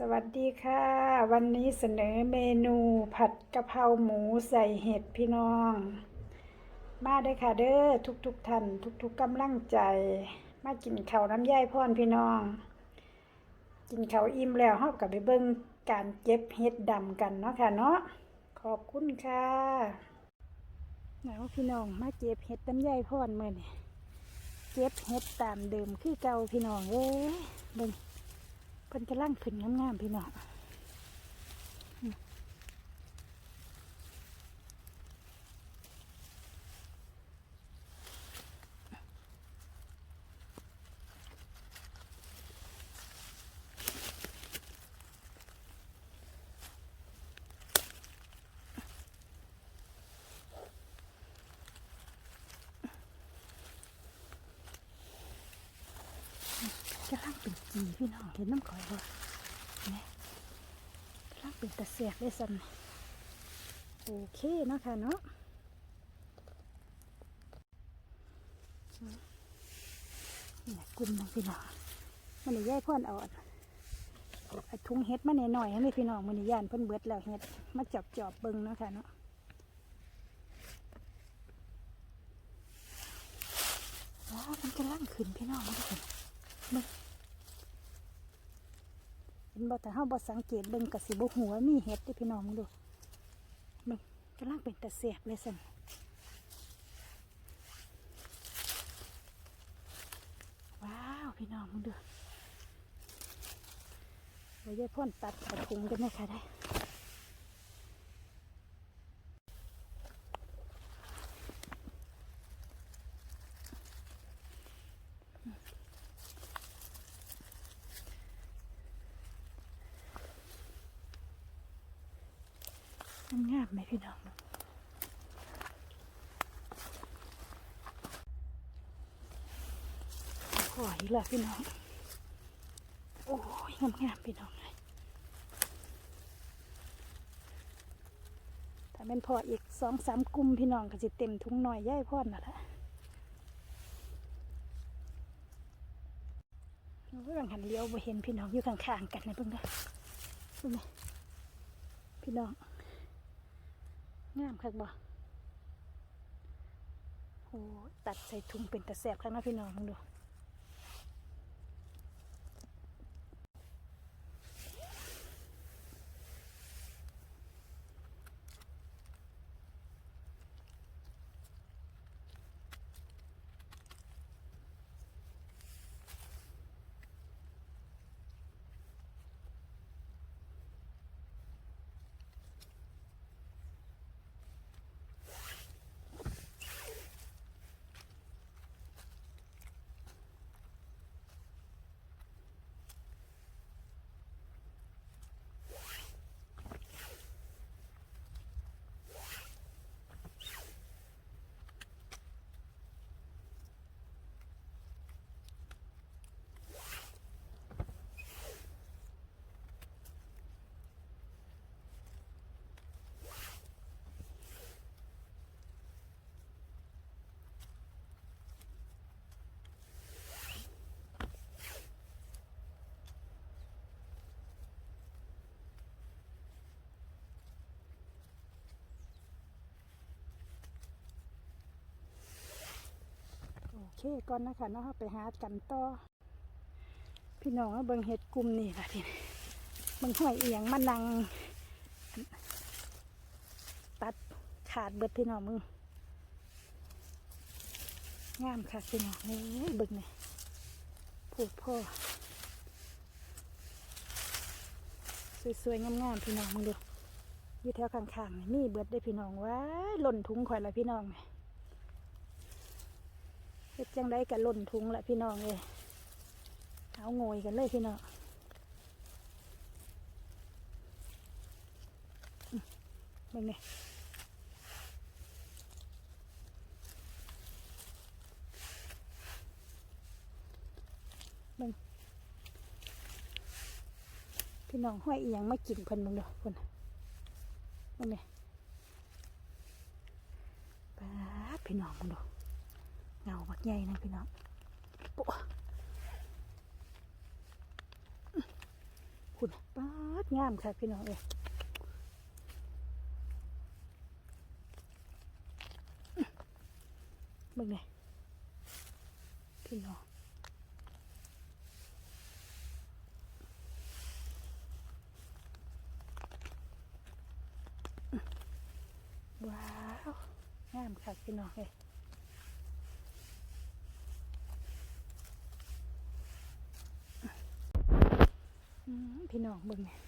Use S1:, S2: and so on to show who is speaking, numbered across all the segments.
S1: สวัสดีค่ะ วันนี้เสนอเมนูผัดกะเพราหมูใส่เห็ดพี่น้อง มาด้อค่ะเด้อทุกๆทท่านทุกๆกำลังใจ มากินข้าวน้ำย่ายพ่อนพี่น้อง กินข้าวอิ่มแล้วเฮากับไปเบิ่งการเก็บเห็ดดำกันเนาะค่ะเนาะขอบคุณค่ะไหนว่าพี่น้องมาเก็บเห็ดน้ำย่ายพ่อนมื้อนี่เก็บเห็ดตามเดิมคือเก่าพี่น้องเอ้ยเบิ่ง เพิ่นกำลังขึ้นงามๆพี่น้อง นจีพี่น้องเห็นน้ำข่อยบ่เนี่ยกำลังเป็นตะเสียกได้สันโอเคเนาะค่ะเนาะเนี่ยกลุ่มของพี่น้องมันนี่ย่ายพ่อนอาอันไอ้ถุงเฮ็ดมาหน่อยๆให้พี่น้องมันนี่ย่านเพิ่นเบิดแล้วเฮ็ดมาจับจอบเบิ่งเนาะค่ะเนาะว้าวมันกำลังขึ้นพี่น้องมันขึ้นเห็นบ่แต่เฮาบ่สังเกตเบิ่งก็สิบ่ฮู้ว่ามีเห็ดที่พี่น้องมึงดูมึงกำลังเป็นตะเสียบเลยสั่นว้าวพี่น้องมึงดูเดี๋ยวพ่นตัดกระทุงกันนะคะได้ งามไหมพี่น้องขออีกแล้วพี่น้อง โอ้ยงามๆพี่น้องเลยถ้าเป็นพออีกสองสามกลุ่มพี่น้องก็จะเต็มทุงหน่อยย่ายพ่อนน่ะละเรื่องหันเลี้ยวไปเห็นพี่น้องอยู่ข้างๆกันนะเพิ่งนะเพิ่งนะพี่น้อง งามคักบ่โอ้ตัดใส่ถุงเป็นตะแสบข้างนะพี่น้องมึงดู เคก่อนนะคะเนาะไปหากันต่อ พี่น้องเอาเบิ่งเห็ดกลุ่มนี่ล่ะทีนี้เบิ่งห้อยเอียงมานัง ตัดขาดเบิดพี่น้องมึงงามค่ะพี่น้องนี่เบิ่งนี่ผูกพ่อสวยๆงามๆพี่น้องมึงดูอยู่แถวข้างๆนี่เบิดได้พี่น้องว้าหล่นถุงข่อยละพี่น้องนี่ เฮ็ดจังได้กับล่นทุงละพี่น้องเลยเอาโงยกันเลยพี่น้องมเบิ่งนี่เบิ่งพี่น้องห้อยอีหยังมากินเพิ่นเบิ่งเด้อเพิ่นเบิ่งนี่ปาพี่น้องเบิ่งเด้อ เงาบักใหญ่นะพี่น้องปุ๊คุณป้างามค่ะพี่น้องเอ้ยเบิ่งไงพี่น้องว้าว งามค่ะพี่น้องเอ้ย อืม พี่น้องเบิ่งเนี่ย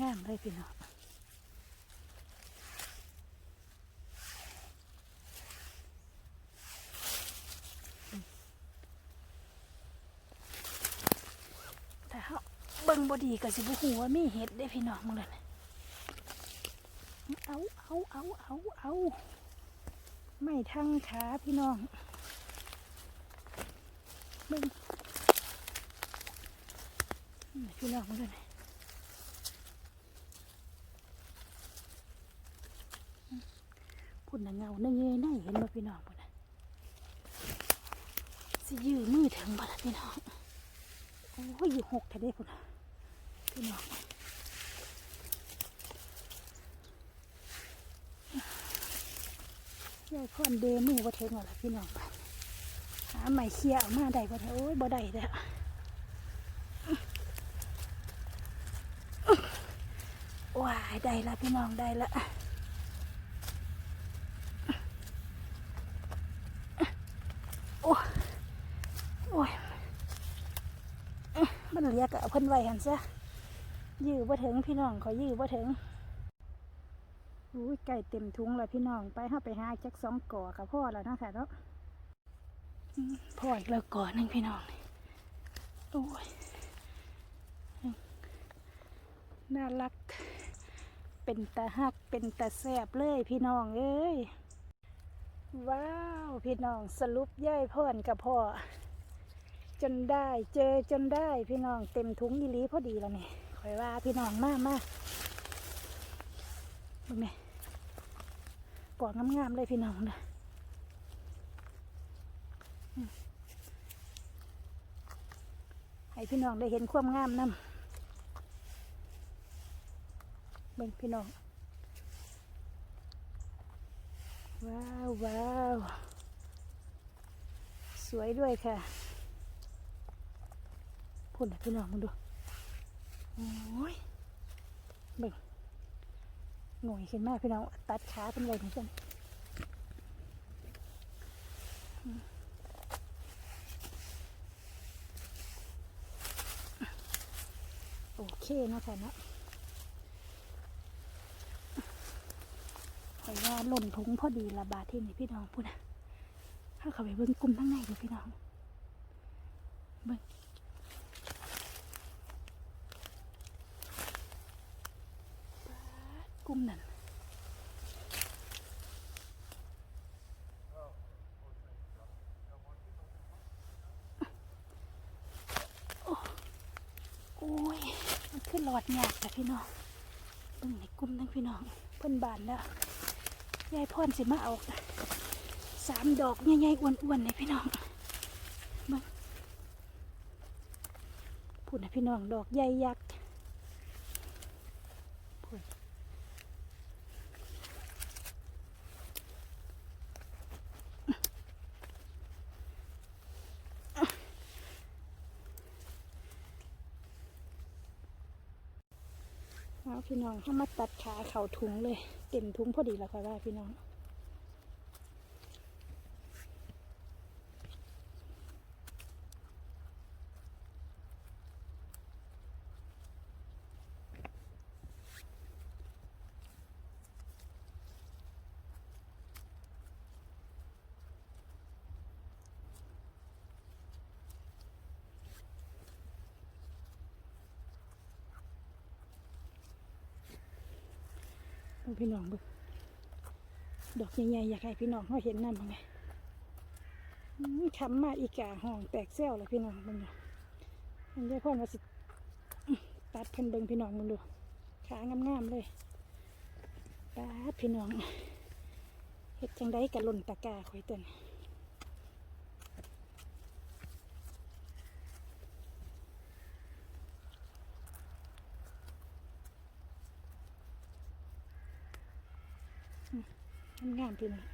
S1: งามๆเลยพี่น้องถ้า เบิ่งบ่ดีก็สิบ่ฮู้ว่ามีเห็ดได้พี่น้องมึงเลยนะเอาเอาเอาเอาเอาไม่ทั้งขาพี่น้องเบิ่งพี่น้องมึงเลยนะพุ่นน่ะเงาเนื้อเงยในเห็นบ่พี่น้องพุ่นน่ะสิยื้อมือถึงบ่ล่ะพี่น้องโอ้ยอยู่หกแท้เด้พุ่นน่ะ พี่น้องยายพ่อนเดมือว่เทงเอาละพี่น้องหาใหม่เคลียออกมาได้บ่เทโอ้ยบ่ได้แล้วว้ายได้ละพี่น้องได้ละโอ้ยโอ้ยมันเรียกเอาเพิ่นไว้หันซะ ยื้อบ่ถึงพี่น้องขอยื้อบ่ถึงอุ้ยไก่เต็มถุงแล้วพี่น้องไปเฮาไปหาจักสองก่อกับพ่อแล้วเนาะค่ะเนาะพ่ออีกแล้วก่อหนึงพี่น้องโอ้ยน่ารัก เป็นตาฮักเป็นตาแซบเลยพี่น้องเอ้ยว้าวพี่น้องสรุปย่ายพ่อนกับพ่อจนได้เจอจนได้พี่น้องเต็มถุงอีหลีพอดีแล้วนี่ คอยว่าพี่น้องมากมากมึงนี่กอดงามๆเลยพี่น้องนะให้พี่น้องได้เห็นความงามนำเบิ่งพี่น้อง ว้าวว้าวสวยด้วยค่ะพุ่นพี่น้องมึงดู โอ้ยเบิ่งหน่วยขึ้นมากพี่น้องตัดขาเป็นไงเหมือนกันอืมโอเคนะค่ะนะขอยว่าหล่นถุงพอดีละบาทที่นี่พี่น้องพูดนะถ้าเขาไปเบิ่งกลุ่มทั้งในดูพี่น้อง เบิ่ง ลุ่มนั้นโอ้ย มันขึ้นหลอดยากแต่พี่น้องเบิ่งในกลุ่มทั้งพี่น้อง เพิ่นบานแล้ว ยายพ่อนสิมาเอาสามดอกใหญ่ๆอ้วนๆเลยพี่น้องเบิ่งพูดนะพี่น้องดอกใหญ่ยักษ์ เอาพี่น้องเข้ามาตัดขาเข่าถุงเลย เต็มถุงพอดีแล้วค่ะว่าพี่น้อง พี่น้องเบิ่งดอกใหญ่ๆอยากให้พี่น้องเขาเห็นนั่นไงอื้อคำมาอีกาห้องแตกเซลเลยพี่น้องมึงดูมันได้พ่อมาสิตัดเพิ่นเบิ่งพี่น้องมึงดู ขางามๆเลยป้าดพี่น้องเห็ดจังได้กะลนตะกาข่อยเต้น งามพี่น้อง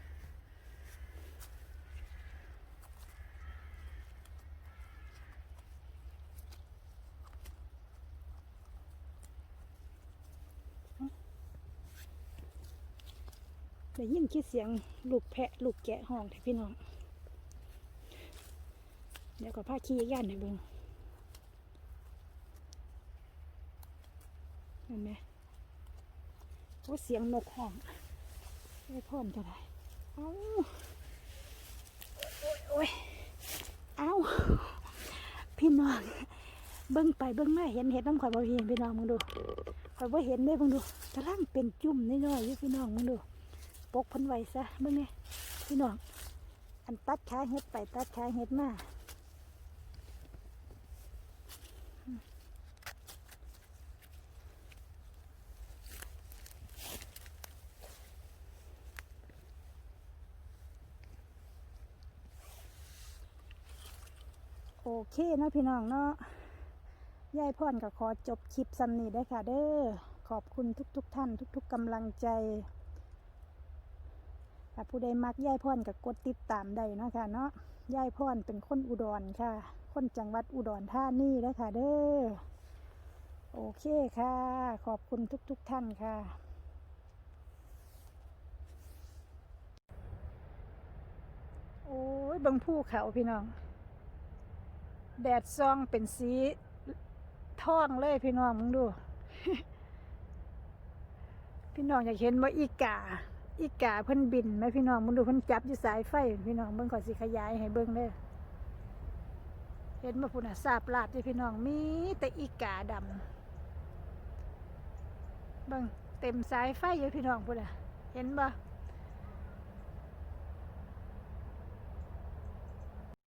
S1: ได้ยินคิดเสียงลูกแพะลูกแกะห้องแต่พี่น้อง เดี๋ยวก็พาขี่ย่านให้เบิ่งเห็นไหมโอ้เสียงนกห้อง ไม่พ่อนเท่าไหร่เอ้าโอ้ยโอ้ยเอ้าพี่น้องเบิ่งไปเบิ่งมาเห็นเห็ดน้ำข่อยบ่เห็นพี่น้องมึงดูข่อยบ่เห็นเด้มึงดูกำลังเป็นจุ่มน้อยๆอยู่พี่น้องมึงดูปกเพันไว้ซะเบิ่งนี่พี่น้องอันตัดขาเห็ดไปตัดขาเห็ดมา เคเนาะพี่น้องเนาะยายพ่อนก็ขอจบคลิปซ้ำนี้ได้ค่ะ เด้อ ขอบคุณทุกๆทท่าน ทุก ๆกำลังใจถ้าผู้ใดมักยายพรก็กดติดตามได้เนาะค่ะเนาะยายพรเป็นคนอุดรค่ะ คนจังหวัดอุดรธานีแล้วค่ะ เด้อ โอเคค่ะ ขอบคุณทุกๆทท่านค่ะโอ้ยบังภูเขาพี่น้อง แดดซองเป็นสีท่องเลยพี่น้องมึงดู พี่น้องอยากเห็นว่าอีกา อีกาเพิ่นบินไหมพี่น้องมึงดูเพิ่นจับอยู่สายไฟ พี่น้องเบิ่งขอสิขยายให้เบิ่งเด้อเห็นมาพุ่นอะสาบลาดอยู่พี่น้องมีแต่อีกาดำเบิ่งเต็มสายไฟอยู่พี่น้องพุ่นอะ เห็นบ่